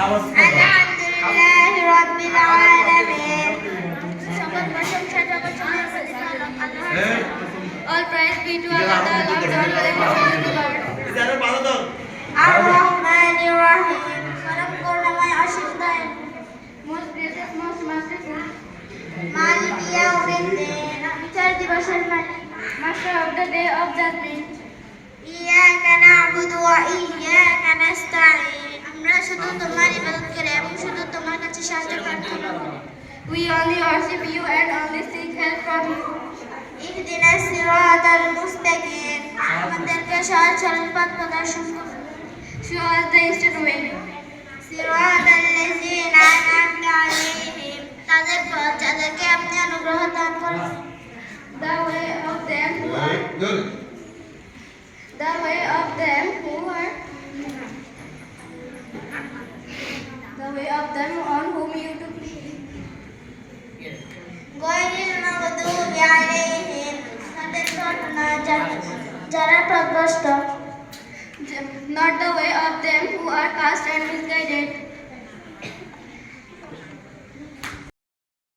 All praise be to Allah, the Lord, the Lord, Ar-Rahman, Ar-Rahim, Salam Qurramai Ashif Dain, Most Greatest, Most Merciful, Malik Yawmin Din, Richard Dibashar Malik, Master of the Day of Judgment, إياك نعبد وإياك نستعين আমরা শুধু তোমার We only worship you and only seek help from you. اهدنا الصراط المستقيم আমাদেরকে সহজ সরল পথ প্রদর্শন করুন সহজ দেশে রয়ে صراط الذين أنعمت عليهم তাদের পথ যাদেরকে আপনি অনুগ্রহ দান করুন The way of them who are The way of them who are The way of them who are Jara Pradvasta. Not the way of them who are cast and misguided,